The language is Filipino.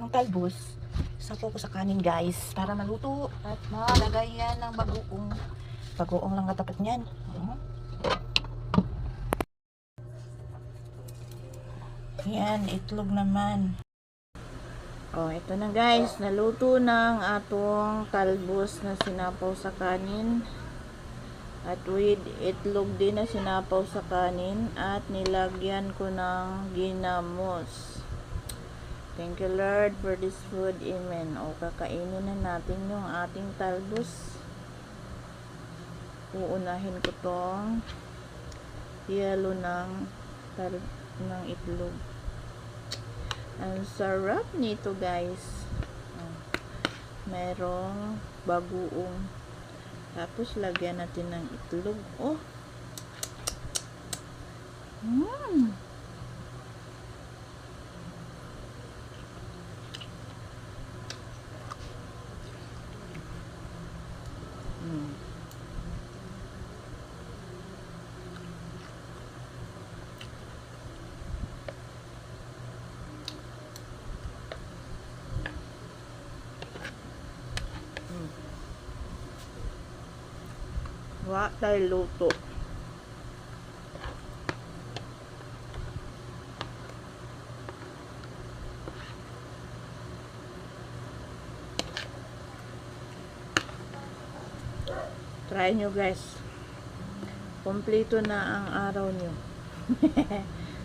yung talbos. Sapo ko sa kanin guys para maluto at malagay yan ng bagoong. Bagoong lang natapat niyan. Mhm. Yan, itlog naman. Oh, ito na guys, naluto ng atong talbos na sinapaw sa kanin. At with itlog din na sinapaw sa kanin at nilagyan ko ng ginamos. Thank you Lord for this food. Amen. O kakainin na natin yung ating talbos. Uunahin ko tong yelo ng tal ng itlog. Ang sarap nito guys. Oh. Merong bagoong. Tapos lagyan natin ng itlog. Oh. Wa tayo luto. Try nyo guys. Kompleto na ang araw nyo.